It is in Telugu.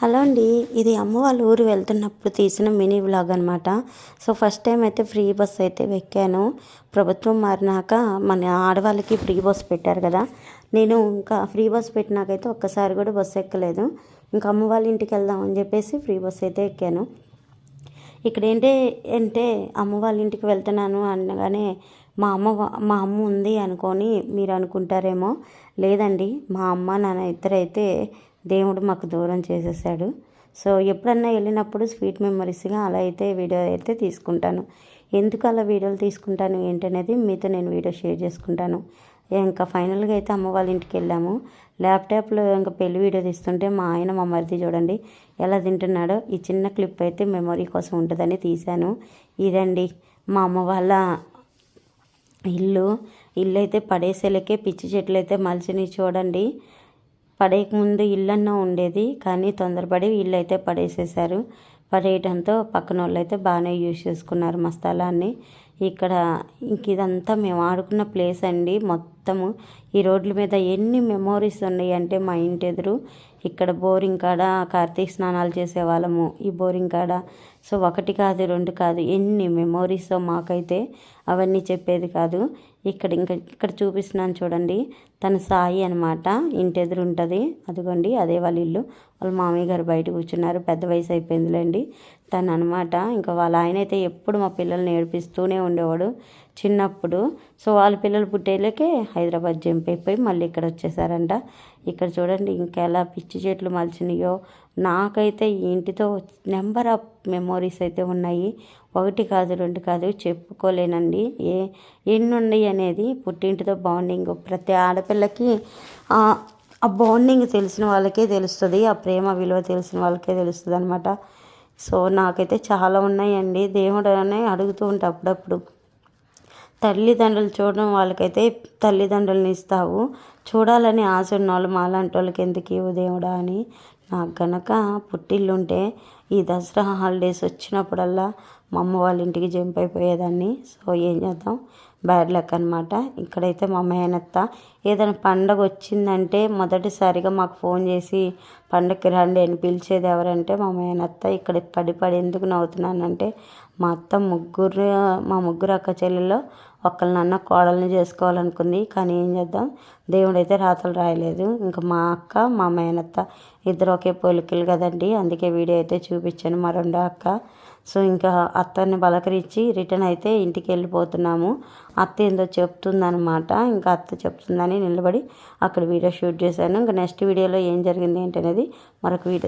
హలో అండి ఇది అమ్మ వాళ్ళ ఊరు వెళ్తున్నప్పుడు తీసిన మినీ వ్లాగ్ అనమాట సో ఫస్ట్ టైం అయితే ఫ్రీ బస్ అయితే ఎక్కాను ప్రభుత్వం మారినాక మన ఆడవాళ్ళకి ఫ్రీ బస్ పెట్టారు కదా. నేను ఇంకా ఫ్రీ బస్ పెట్టినాకైతే ఒక్కసారి కూడా బస్సు ఎక్కలేదు. ఇంకా అమ్మ వాళ్ళ ఇంటికి వెళ్దామని చెప్పేసి ఫ్రీ బస్ అయితే ఎక్కాను. ఇక్కడ ఏంటి అంటే అమ్మ వాళ్ళ ఇంటికి వెళ్తున్నాను అనగానే మా అమ్మ మా అమ్మ ఉంది అనుకొని మీరు అనుకుంటారేమో. లేదండి మా అమ్మ నాన్న ఇద్దరైతే దేవుడు మాకు దూరం చేసేసాడు. సో ఎప్పుడన్నా వెళ్ళినప్పుడు స్వీట్ మెమరీస్గా అలా అయితే వీడియో అయితే తీసుకుంటాను. ఎందుకు అలా వీడియోలు తీసుకుంటాను ఏంటనేది మీతో నేను వీడియో షేర్ చేసుకుంటాను. ఇంకా ఫైనల్గా అయితే అమ్మ వాళ్ళ ఇంటికి వెళ్ళాము. ల్యాప్టాప్లో ఇంకా పెళ్ళి వీడియో తీస్తుంటే మా ఆయన మా మరిది చూడండి ఎలా తింటున్నాడో ఈ చిన్న క్లిప్ అయితే మెమొరీ కోసం ఉంటుందని తీశాను. ఇదండి మా అమ్మ వాళ్ళ ఇల్లు. ఇల్లు అయితే పడేసేలకే పిచ్చి చెట్లు అయితే మలిచిని చూడండి. పడేయకముందు ఇల్లన్నా ఉండేది కానీ తొందరపడి ఇల్లు అయితే పడేసేసారు పడేయడంతో పక్కన వాళ్ళు అయితే బాగానే యూజ్ చేసుకున్నారు మా స్థలాన్ని ఇక్కడ ఇంక ఇదంతా మేము ఆడుకున్న ప్లేస్ అండి. మొత్తము ఈ రోడ్ల మీద ఎన్ని మెమోరీస్ ఉన్నాయి అంటే మా ఇంటి ఎదురు ఇక్కడ బోరింగ్ కాడ కార్తీక స్నానాలు చేసేవాళ్ళము ఈ బోరింగ్ కాడ. సో ఒకటి కాదు రెండు కాదు ఎన్ని మెమోరీస్ మాకైతే అవన్నీ చెప్పేది కాదు. ఇక్కడ ఇంకా ఇక్కడ చూపిస్తున్నాను చూడండి. తన సాయి అనమాట ఇంటి ఎదురు ఉంటుంది. అదిగోండి అదే వాళ్ళ ఇల్లు. వాళ్ళ మామయ్య గారు బయట కూర్చున్నారు. పెద్ద వయసు అయిపోయిందిలేండి. తను అనమాట ఇంకా వాళ్ళ ఆయన అయితే ఎప్పుడు మా పిల్లల్ని ఏడిపిస్తూనే ఉండేవాడు చిన్నప్పుడు. సో వాళ్ళ పిల్లలు పుట్టేళ్ళకే హైదరాబాద్ జంప్ అయిపోయి మళ్ళీ ఇక్కడ వచ్చేసారంట. ఇక్కడ చూడండి ఇంకెలా పిచ్చి చెట్లు మలిచినాయో. నాకైతే ఈ ఇంటితో నెంబర్ ఆఫ్ మెమోరీస్ అయితే ఉన్నాయి. ఒకటి కాదు రెండు కాదు చెప్పుకోలేనండి. ఏ ఎన్ని ఉన్నాయి అనేది పుట్టింటితో బాండింగ్. ప్రతి ఆడపిల్లకి ఆ బాండింగ్ తెలిసిన వాళ్ళకే తెలుస్తుంది ఆ ప్రేమ విలువ తెలిసిన వాళ్ళకే తెలుస్తుంది అనమాట సో నాకైతే చాలా ఉన్నాయండి. దేవుడనే అడుగుతూ ఉంటా అప్పుడప్పుడు. తల్లిదండ్రులు చూడడం వాళ్ళకైతే తల్లిదండ్రులని ఇస్తావు. చూడాలని ఆశ ఉన్న వాళ్ళు మాలాంటి వాళ్ళకి ఎందుకు ఇవ్వు దేవుడా అని. నాకు గనక పుట్టిల్లుంటే ఈ దసరా హాలిడేస్ వచ్చినప్పుడల్లా మా అమ్మ వాళ్ళ ఇంటికి జంప్ అయిపోయేదాన్ని. సో ఏం చేద్దాం? బ్యాడ్ లక్ అనమాట ఇక్కడైతే మా మేనత్త ఏదైనా పండగ వచ్చిందంటే మొదటిసారిగా మాకు ఫోన్ చేసి పండగకి రండి అని పిలిచేది ఎవరంటే మా మేనత్త. ఇక్కడ పడి పడి ఎందుకు నవ్వుతున్నానంటే మా అత్త ముగ్గురు మా ముగ్గురు అక్క చెల్లెల్లో ఒక్కళ్ళనన్న కోడల్ని చేసుకోవాలనుకుంది. కానీ ఏం చేద్దాం? దేవుడు అయితే రాతలు రాయలేదు. ఇంకా మా అక్క మా మేనత్త ఇద్దరు ఒకే పోలికలు కదండి. అందుకే వీడియో అయితే చూపించాను. మా రెండో అక్క. సో ఇంకా అత్తని బలకరించి రిటర్న్ అయితే ఇంటికి వెళ్ళిపోతున్నాము. అత్త ఏందో చెప్తుందనమాట ఇంకా అత్త చెప్తుందని నిలబడి అక్కడ వీడియో షూట్ చేశాను. ఇంకా నెక్స్ట్ వీడియోలో ఏం జరిగింది ఏంటనేది మరొక వీడియో